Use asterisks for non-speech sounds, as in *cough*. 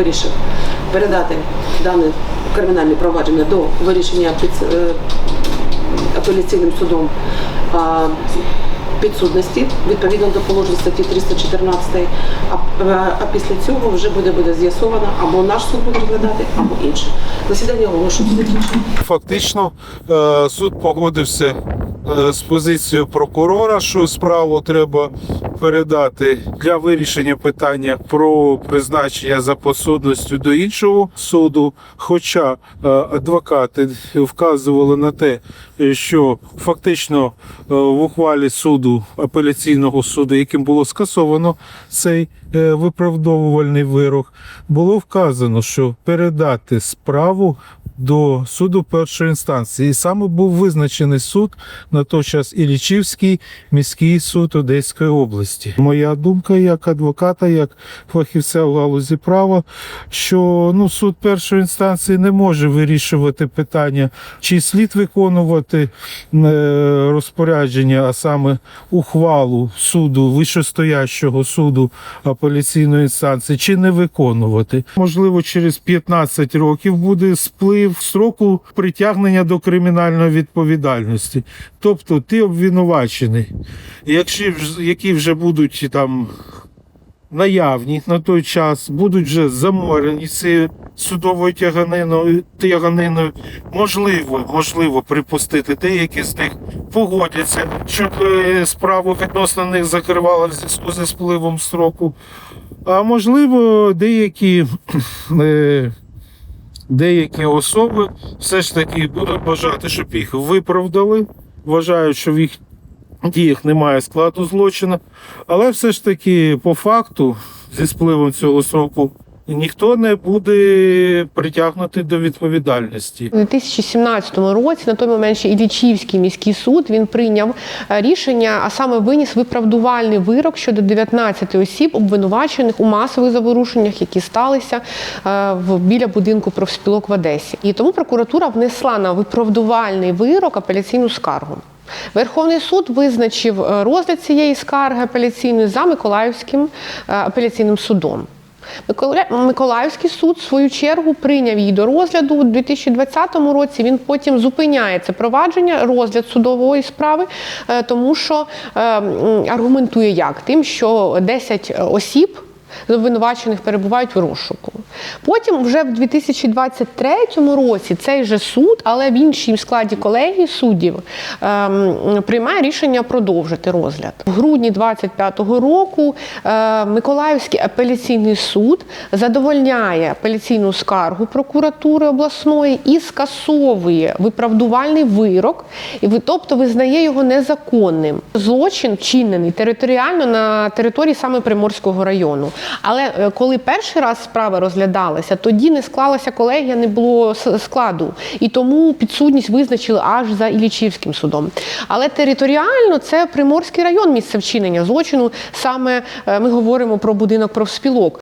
вирішив передати дане кримінальне провадження до вирішення під е, апеляційним судом підсудності відповідно до положень статті 314, а, е, а після цього вже буде, буде з'ясовано або наш суд буде розглядати, або інший. Засідання оголошується. Фактично е, суд погодився з позицією прокурора, що справу треба передати для вирішення питання про призначення за посудністю до іншого суду. Хоча е, адвокати вказували на те, що фактично е, в ухвалі суду апеляційного суду, яким було скасовано цей е, виправдовувальний вирок, було вказано, що передати справу до суду першої інстанції. І саме був визначений суд на той час Іллічівський міський суд Одеської області. Моя думка як адвоката, як фахівця в галузі права, що ну, суд першої інстанції не може вирішувати питання, чи слід виконувати е, розпорядження, а саме ухвалу суду, вищостоящого суду апеляційної інстанції, чи не виконувати. Можливо, через 15 років буде сплив строку притягнення до кримінальної відповідальності. Тобто ти обвинувачений, якщо які вже будуть там наявні на той час, будуть вже заморені цією судовою тяганиною, тяганиною. Можливо, можливо припустити, деякі з них погодяться, щоб е, справу відносно них закривали в зв'язку зі спливом строку. А можливо, деякі, *clears throat* е, деякі особи все ж таки будуть бажати, щоб їх виправдали. Вважають, що в їх діях немає складу злочину. Але все ж таки, по факту, зі спливом цього сроку, ніхто не буде притягнутий до відповідальності. У 2017 році на той момент ще Іллічівський міський суд він прийняв е, рішення, а саме виніс виправдувальний вирок щодо 19 осіб, обвинувачених у масових заворушеннях, які сталися е, в біля будинку профспілок в Одесі. І тому прокуратура внесла на виправдувальний вирок апеляційну скаргу. Верховний суд визначив е, розгляд цієї скарги апеляційної за Миколаївським апеляційним судом. Микола- Миколаївський суд, в свою чергу, прийняв її до розгляду у 2020 році. Він потім зупиняє це провадження, розгляд судової справи, е, тому що е, аргументує як? Тим, що 10 осіб. З Обвинувачених перебувають в розшуку. Потім, вже в 2023 році, цей же суд, але в іншій складі колегії суддів, ем, приймає рішення продовжити розгляд. В грудні 25-го року е, Миколаївський апеляційний суд задовольняє апеляційну скаргу прокуратури обласної і скасовує виправдувальний вирок, і тобто визнає його незаконним. Злочин чинений територіально на території саме Приморського району. Але е, коли перший раз справа розглядалася, тоді не склалася колегія, не було складу. І тому підсудність визначили аж за Ілічівським судом. Але територіально це Приморський район місце вчинення злочину. Саме е, ми говоримо про будинок профспілок.